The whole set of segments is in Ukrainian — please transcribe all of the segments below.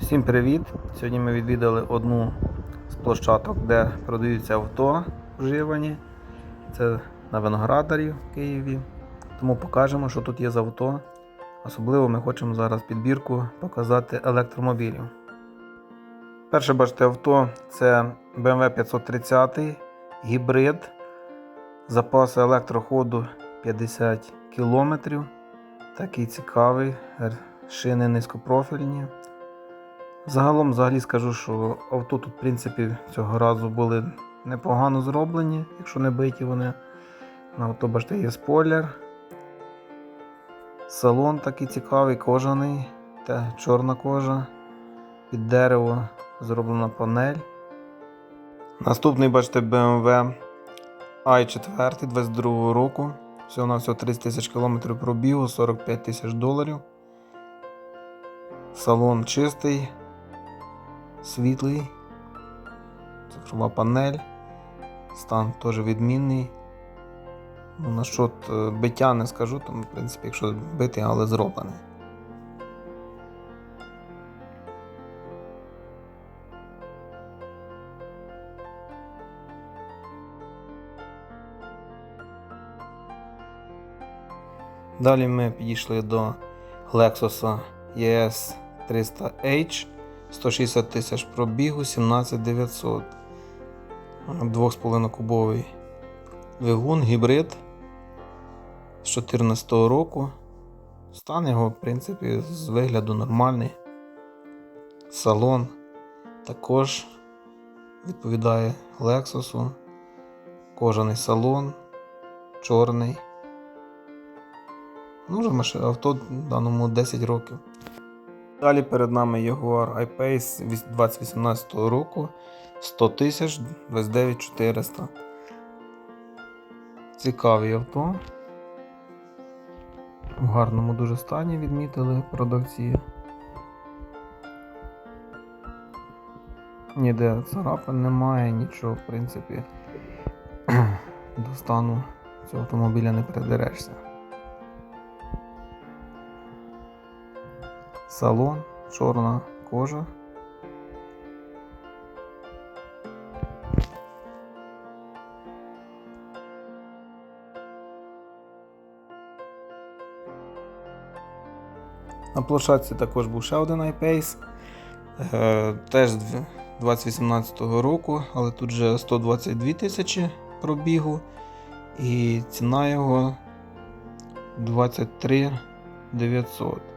Всім привіт! Сьогодні ми відвідали одну з площадок, де продаються авто вживані. Це на Виноградарі в Києві. Тому покажемо, що тут є з авто. Особливо ми хочемо зараз підбірку показати електромобілів. Перше бачите авто це BMW 530 гібрид. Запаси електроходу 50 км. Такий цікавий, шини низькопрофільні. Загалом взагалі скажу, що авто тут, в принципі, цього разу були непогано зроблені, якщо не биті вони. На авто, бачите, є спойлер. Салон такий цікавий, кожаний, та чорна кожа. Під дерево зроблена панель. Наступний, бачите, BMW i4 22 року. Всього на всього 30 тисяч кілометрів пробігу, 45 тисяч доларів. Салон чистий, світлий, цифрова панель, стан теж відмінний. Ну, насчет биття не скажу, там, в принципі, якщо битий, але зроблений. Далі ми підійшли до Lexus ES 300H 160 тисяч пробігу, 17900. 2,5 кубовий двигун, гібрид з 2014 року. Стан його, в принципі, з вигляду нормальний. Салон також відповідає Lexus. Кожаний салон, чорний. Ну, вже авто даному 10 років. Далі перед нами Jaguar I-Pace 2018 року 100 тисяч 29 400. Цікаві авто. В гарному дуже стані відмітили продавці. Ніде царапин немає, нічого, в принципі, до стану цього автомобіля не придерешся. Салон, чорна кожа. На площадці також був ще один iPace. Е, теж 2018 року, але тут вже 122 тисячі пробігу. І ціна його 23 900.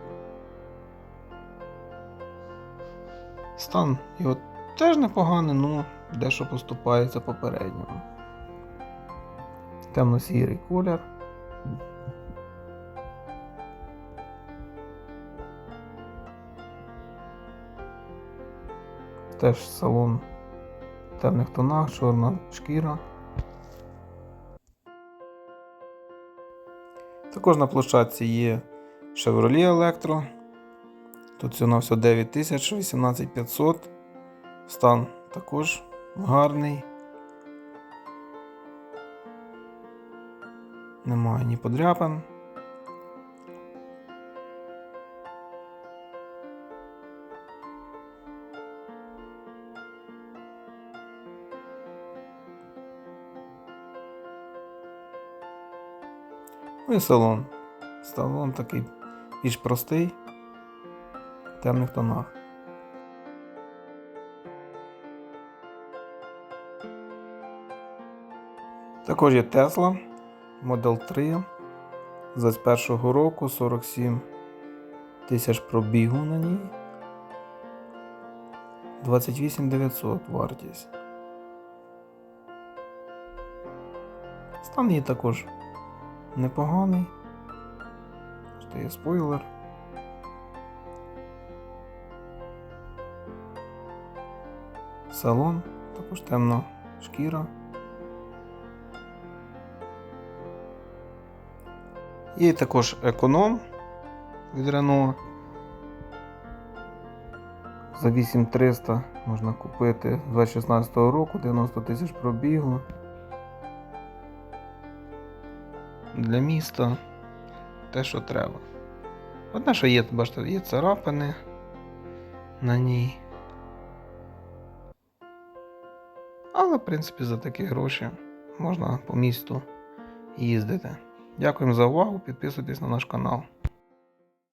Стан його теж непоганий, ну дещо поступається попередньому. Темно-сірий колір. Теж салон в темних тонах, чорна шкіра. Також на площадці є Chevrolet Electro. Тут всього на все 9 тисяч, 18500. Стан також гарний. Немає ні подряпин. Ну і салон. Салон такий більш простий темних тонах. Також є Tesla Model 3 з 21 року 47 тисяч пробігу на ній. 28 900 вартість. Стан її також непоганий. Що є спойлер. Салон, також темна шкіра. Є також економ від Renault. За 8300 можна купити з 2016 року 90 тисяч пробігу. Для міста те, що треба. Одне, що є, бачите, є царапини, на ній. Але, в принципі, за такі гроші можна по місту їздити. Дякуємо за увагу. Підписуйтесь на наш канал.